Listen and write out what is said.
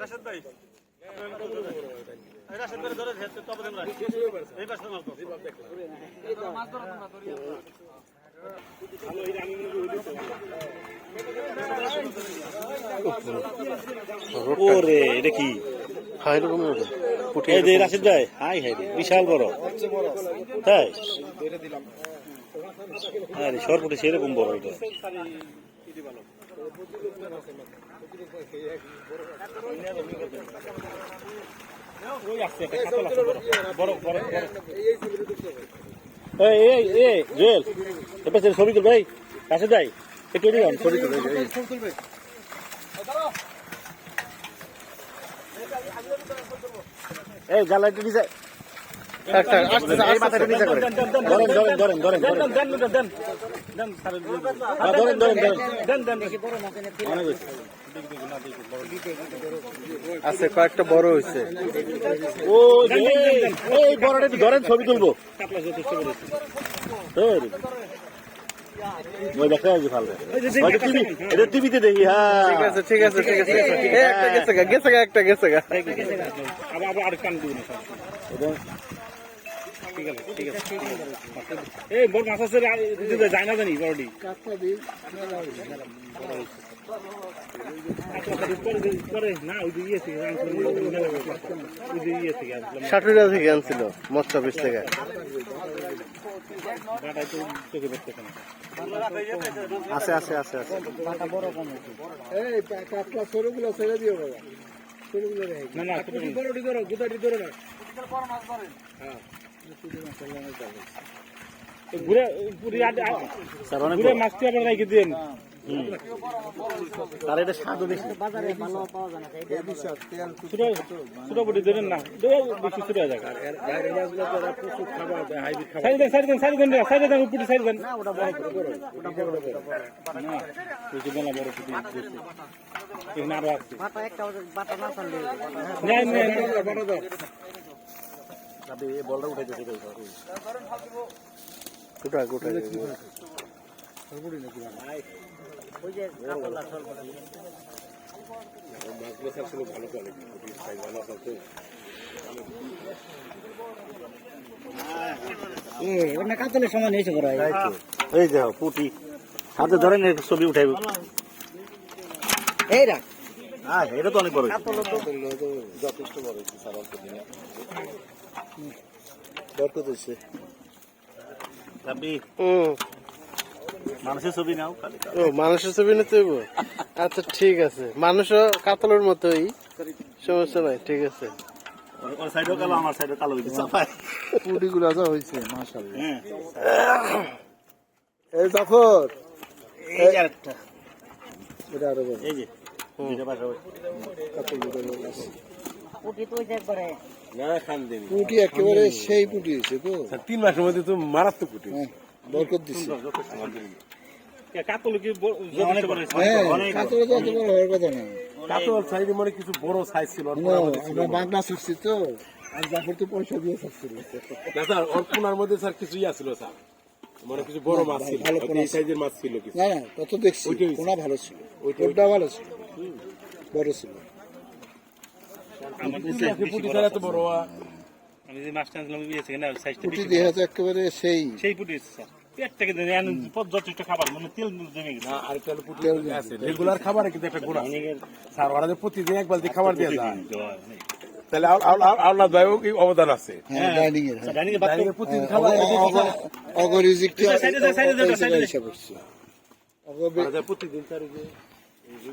রাশেদ ভাই। এই রাশেদ ভাই ধরে হেতে তবে দেন এই পাশে মাল তো ওরে এটা কি? এরকম পুঠি এই যে ভাই হাই হাই রে বিশাল বড়। তাই? আরে সরপুটে সেরকম বড় এটা। ছবি তুল ভাই রাশেদ ভাই একটু ছবি তুল এই যে। এই গালাটি আছে কয়েকটা বড় হয়েছে। ও এই, বড়টা একটু ধরেন ছবি তুলবো। ওই দেখা যাচ্ছে ভালো ওই টিভি এটা টিভিতে দেখি হ্যাঁ ঠিক আছে ঠিক আছে ঠিক আছে ঠিক একটা গেছে গা গেছে গা একটা গেছে গা। আবার আবার আর কান দিব না এটা? ঠিক আছে ঠিক আছে এই বড় মাছ আছে যায় না জানি বড়ডি থেকে আনছিল মৎস্য অফিস থেকে। বাটায় আছে চোখে পড়তেছে না আছে দিও বাবা। সরুগুলো না না বড়টি ধরো গুদাটি ধরো না ঘুরে পুরি ঘুরে মাছটি আবার রাখি দিন তার এটা স্বাদও বেশি। ছোট ছোট বটি ধরেন না বেশি ছোট হয়ে সাইড দেন সাইড দেন সাইড দেন সাইড দেন উপরে সাইড দেন। না ওটা বড় বড় ওটা বড়। বড় না ওই বলা বড় পুটি এখানে আরও আছে। বাটা একটা বাটা না ছাড়লে নেন নেন বড় দাও গোটা গোটা ওই যে কাপড়টা সরব এ ওনা কাতলের সময় নিয়েছে করা এই দেখো পুটি। হাতে ধরেন এর ছবি উঠাইব। এই রাখ। হ্যাঁ এটা তো অনেক বড় যথেষ্ট বড় দিনে। মানুষের ছবি নাও ও মানুষের ছবি নিতে হইব? আচ্ছা ঠিক আছে। মানুষও কাতলের মতোই। সমস্যা নাই ঠিক আছে। ওর সাইডেও কালো আমার সাইডেও কালো হইতে চাপায় পুডিগুলো যা হয়েছে মাশাআল্লাহ। হ্যাঁ। এই জাফর এই আরেকটা। এটা আরও এই যে দুইটা পাশে ওই। পুটি তো ওই যে একবারে। পুটি একেবারে সেই পুটি হয়েছে তো। তিন মাসের মধ্যে তো মারাত্মক কুটি বরকত দিছে। কাতল কি? হ্যাঁ অনেক বড়। কাতলে তো অত বড় হওয়ার কথা না। কাতল সাইডে মানে কিছু বড় সাইজ ছিল মধ্যে আমরা বাংলা শিখছি তো। আর জাফর তো পয়সা দিয়ে শিখছিল না স্যার মধ্যে স্যার কিছু ইয়া ছিল স্যার। মানে কিছু বড় মাছ ছিল। ভালো এই সাইজের মাছ ছিল কিছু। না না তত দেখছি। ওইটাই হয়েছে। কোনা ভালো ছিল। ওইটাই ওটা ভালো ছিল। বড় ছিল। আমি যে মাছটা আনছিলাম সাইজটা পুটি একেবারে সেই সেই পুটি স্যার। যথেষ্ট খাবার মানে তেল জমে গেছে। আর একটা হলো আছে রেগুলার খাবারে কিন্তু একটা গুণ। আছে স্যার ওরা প্রতিদিন এক বালতি খাবার দিয়ে যায়। তাহলে আল- আল- আল- আল্লাহ ভাই অবদান আছে? হ্যাঁ ডাইনিং এর হ্যাঁ। ডাইনিং বাচ্চা প্রতিদিন খাবার যে